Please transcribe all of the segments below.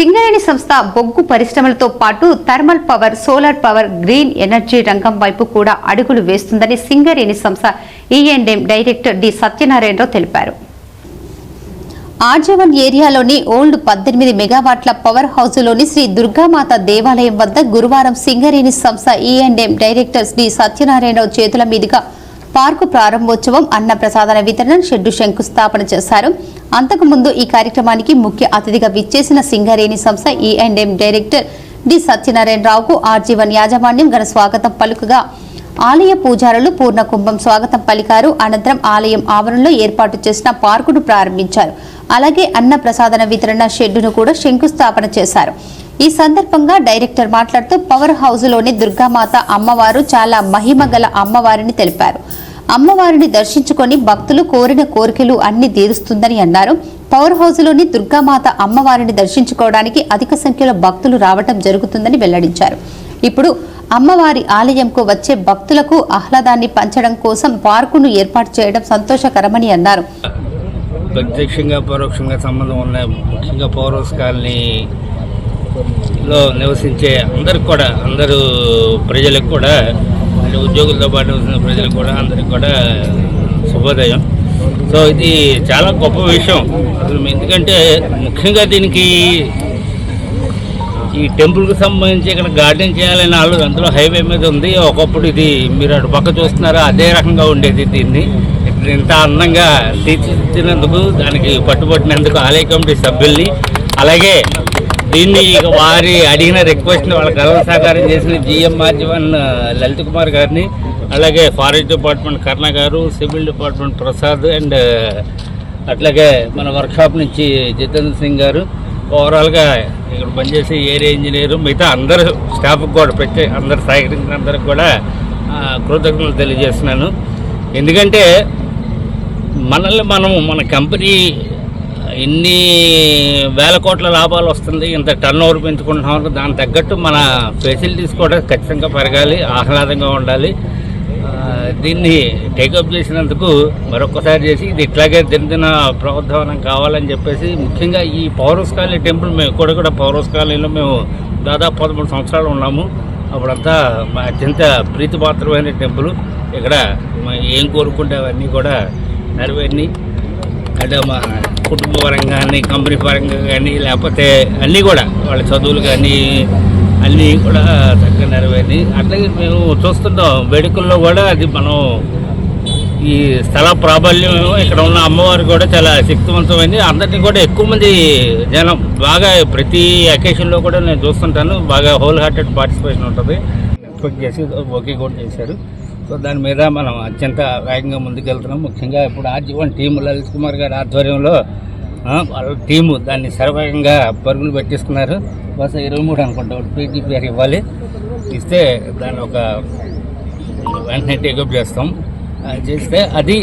సింగరేణి సంస్థ బొగ్గు పరిశ్రమలతో పాటు thermal power solar power green energy రంగం వైపు కూడా అడుగులు వేస్తుందని సింగరేణి సంస్థ ఈఎండ్ఎం డైరెక్టర్ డి సత్యనారాయణరావు తెలిపారు. ఆర్జవన్ ఏరియాలోని ఓల్డ్ పద్దెనిమిది మెగావాట్ల పవర్ హౌస్లోని శ్రీ దుర్గామాత దేవాలయం వద్ద గురువారం సింగరేణి సంస్థ ఈఎండ్ఎం డైరెక్టర్ శ్రీ సత్యనారాయణరావు చేతుల మీదుగా పార్కు ప్రారంభోత్సవం అన్న ప్రసాదన వితరణ షెడ్డు శంకుస్థాపన చేశారు. అంతకుముందు ఈ కార్యక్రమానికి ముఖ్య అతిథిగా విచ్చేసిన సింగరేణి సంస్థ e E and M director D సత్యనారాయణరావుకు RG one యాజమాన్యం ఘన స్వాగతం పలుకుగా. ఆలయ పూజారులు పూర్ణ కుంభం స్వాగతం పలికారు. అనంతరం ఆలయం ఆవరణలో ఏర్పాటు చేసిన పార్కును ప్రారంభించారు. అలాగే అన్న ప్రసాదన వితరణ షెడ్డును కూడా శంకుస్థాపన చేశారు. ఈ సందర్భంగా డైరెక్టర్ మాట్లాడుతూ పవర్ హౌస్లోని దుర్గామాత అమ్మవారు చాలా మహిమ గల అమ్మవారిని తెలిపారు. అమ్మవారిని దర్శించుకొని భక్తులు కోరిన కోరికలు అన్ని తీరుస్తుందని అన్నారు. పవర్ హౌస్లోని దుర్గామాత అమ్మవారిని దర్శించుకోవడానికి అధిక సంఖ్యలో భక్తులు రావటం జరుగుతుందని వెల్లడించారు. ఇప్పుడు అమ్మవారి ఆలయంకు వచ్చే భక్తులకు ఆహ్లాదాన్ని పంచడం కోసం పార్కును ఏర్పాటు చేయడం సంతోషకరమని అన్నారు. ప్రత్యక్షంగా పరోక్షంగా సంబంధం ఉన్న ముఖ్యంగా పౌరస్ కాలనీలో నివసించే అందరికి కూడా అందరూ ప్రజలకు కూడా ఉద్యోగులతో పాటు ప్రజలు కూడా అందరికి కూడా శుభోదయం. సో ఇది చాలా గొప్ప విషయం. అసలు ఎందుకంటే ముఖ్యంగా దీనికి ఈ టెంపుల్కి సంబంధించి ఇక్కడ గార్డెన్ చేయాలని వాళ్ళు అందులో హైవే మీద ఉంది. ఒకప్పుడు ఇది మీరు అటు పక్క చూస్తున్నారా అదే రకంగా ఉండేది దీన్ని. ఇప్పుడు ఇంత అందంగా తీర్చిదిద్దినందుకు దానికి పట్టుబట్టినందుకు ఆలయ కమిటీ సభ్యుల్ని అలాగే దీన్ని ఇక వారి అడిగిన రిక్వెస్ట్ని వాళ్ళ కలవ సహకారం చేసిన జిఎంఆర్ జీవన్ లలిత్ కుమార్ గారిని అలాగే ఫారెస్ట్ డిపార్ట్మెంట్ కర్ణ గారు సివిల్ డిపార్ట్మెంట్ ప్రసాద్ అండ్ అట్లాగే మన వర్క్షాప్ నుంచి జితేంద్ర సింగ్ గారు. ఓవరాల్గా ఇక్కడ పనిచేసే ఏరియా ఇంజనీరు మిగతా అందరు స్టాఫ్కి కూడా పెట్టి అందరు సహకరించిన అందరికి కూడా కృతజ్ఞతలు తెలియజేస్తున్నాను. ఎందుకంటే మనల్ని మనం మన కంపెనీ ఎన్ని వేల కోట్ల లాభాలు వస్తుంది ఇంత టర్న్ ఓవర్ పెంచుకుంటున్నాం దానికి తగ్గట్టు మన ఫెసిలిటీస్ కూడా ఖచ్చితంగా పెరగాలి ఆహ్లాదంగా ఉండాలి. దీన్ని టేకప్ చేసినందుకు మరొకసారి చేసి ఇది ఇట్లాగే దినదిన ప్రోద్ధానం కావాలని చెప్పేసి ముఖ్యంగా ఈ పౌరస్ కాలనీ టెంపుల్ మేము కూడా కూడా పౌరస్ కాలనీలో మేము దాదాపు పదమూడు సంవత్సరాలు ఉన్నాము. అప్పుడంతా అత్యంత ప్రీతిపాత్రమైన టెంపుల్. ఇక్కడ ఏం కోరుకుంటే అవన్నీ కూడా నెరవేరినాయి. అంటే మా కుటుంబ పరంగా కానీ కంపెనీ పరంగా కానీ లేకపోతే అన్నీ కూడా వాళ్ళ చదువులు కానీ అన్నీ కూడా చక్కగా నెరవేరి అట్లాగే మేము చూస్తుంటాం వేడుకల్లో కూడా అది మనం ఈ స్థల ప్రాబల్యం ఇక్కడ ఉన్న అమ్మవారు కూడా చాలా శక్తివంతమైంది అందరినీ కూడా ఎక్కువ మంది జనం బాగా ప్రతి అకేషన్లో కూడా నేను చూస్తుంటాను బాగా హోల్ హార్టెడ్ పార్టిసిపేషన్ ఉంటుంది ఎక్స్పెక్ట్ చేసి ఓకే కూడా చేశారు సో దాని మీద మనం అత్యంత వేగంగా ముందుకెళ్తున్నాం. ముఖ్యంగా ఇప్పుడు ఆర్జీవన్ టీము లలిత్ కుమార్ గారి ఆధ్వర్యంలో వాళ్ళ టీము దాన్ని సర్వేగంగా పరుగులు పెట్టిస్తున్నారు. బహుశా ఇరవై మూడు అనుకుంటా పీటీపీఆర్ ఇవ్వాలి. ఇస్తే దాన్ని ఒక వెంటనే టేకప్ చేస్తాం. చేస్తే అది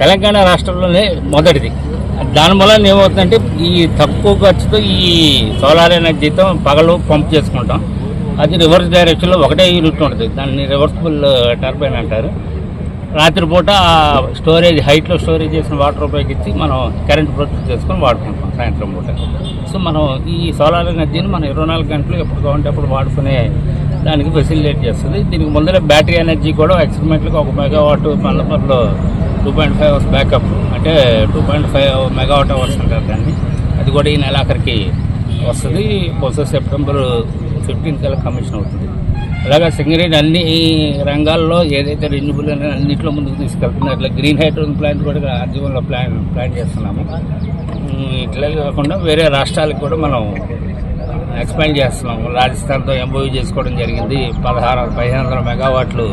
తెలంగాణ రాష్ట్రంలోనే మొదటిది. దాని వలన ఏమవుతుందంటే ఈ తక్కువ ఖర్చుతో ఈ సోలార్ ఎనర్జీతో పగలు పంప్ చేసుకుంటాం. అది రివర్స్ డైరెక్షన్లో ఒకటే యూనిట్ ఉంటుంది. దాన్ని రివర్సిబుల్ టర్బైన్ uh, అంటారు. రాత్రిపూట ఆ స్టోరేజ్ హైట్లో స్టోరేజ్ చేసిన వాటర్ ఉపయోగించి మనం కరెంట్ ప్రొడ్యూస్ చేసుకొని వాడుకుంటాం సాయంత్రం పూట. సో మనం ఈ సోలార్ ఎనర్జీని మనం ఇరవై నాలుగు గంటలు ఎప్పుడు కావాలంటే అప్పుడు వాడుకునే దానికి ఫెసిలిటేట్ చేస్తుంది. దీనికి ముందర బ్యాటరీ ఎనర్జీ కూడా ఎక్స్పెరిమెంట్లకు ఒక megawatt మల్లపర్లో two point five hours backup అంటే two point five megawatt hours అంటారు దాన్ని. అది కూడా ఈ నెలాఖరికి వస్తుంది. బహుశా సెప్టెంబర్ ఫిఫ్టీన్త్ కల్లా కమిషన్ అవుతుంది. అలాగే సింగరేణి అన్ని రంగాల్లో ఏదైతే రెన్యూబుల్ అనేది అన్నింటిలో ముందుకు తీసుకెళ్తుందో అట్లా గ్రీన్ హైడ్రోజన్ ప్లాంట్ కూడా ఆర్జీవన్లో ప్లాన్ ప్లాన్ చేస్తున్నాము. ఇట్లా కాకుండా వేరే రాష్ట్రాలకు కూడా మనం ఎక్స్పాండ్ చేస్తున్నాము. రాజస్థాన్తో ఎంబోయూ చేసుకోవడం జరిగింది. పదహారు పదిహేను వందల మెగావాట్లు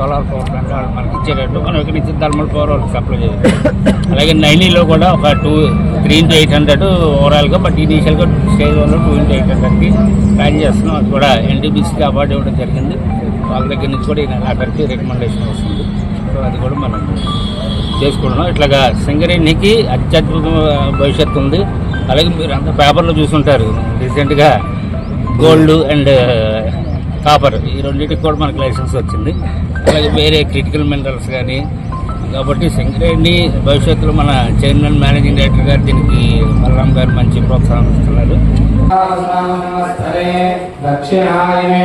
సోలార్ పవర్ ప్లాంట్ వాళ్ళు మనకి ఇచ్చేటట్టు. మనం ఇక్కడ నుంచి థర్మల్ పవర్ వాళ్ళకి సప్లై చేయాలి అలాగే నైనీలో కూడా ఒక two three into eight hundred ఓవరాల్గా బట్ ఇనీషియల్గా స్టేజ్ వన్లో టూ ఇంటూ ఎయిట్ హండ్రెడ్కి ప్లాన్ చేస్తున్నాం. అది కూడా ఎన్టీబీసీకి అవార్డు ఇవ్వడం జరిగింది. వాళ్ళ దగ్గర నుంచి కూడా ఈ రికమెండేషన్ వస్తుంది. సో అది కూడా మనం చేసుకుంటున్నాం. ఇట్లాగా సింగరేణికి అత్యద్భుత భవిష్యత్తు ఉంది. అలాగే మీరు అంత పేపర్లో చూసుంటారు. రీసెంట్గా గోల్డ్ అండ్ కాపర్ ఈ రెండింటికి కూడా మనకు లైసెన్స్ వచ్చింది. అలాగే వేరే క్రిటికల్ మినరల్స్ కానీ కాబట్టి సింగరేణి భవిష్యత్తులో మన చైర్మన్ మేనేజింగ్ డైరెక్టర్ గారు దీనికి బలరాం గారు మంచి ప్రోత్సాహం ఇస్తున్నారు. స్థలే దక్షిణాయనే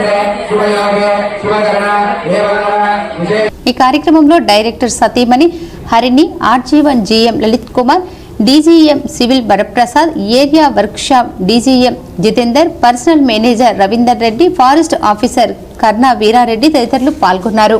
ఈ కార్యక్రమంలో డైరెక్టర్ సతీమణి Harini RG one GM Lalit Kumar DGM civil Varaprasad area workshop DGM Jitender personnel manager Ravinder Reddy forest officer Karna Veerareddy తదితరులు పాల్గొన్నారు.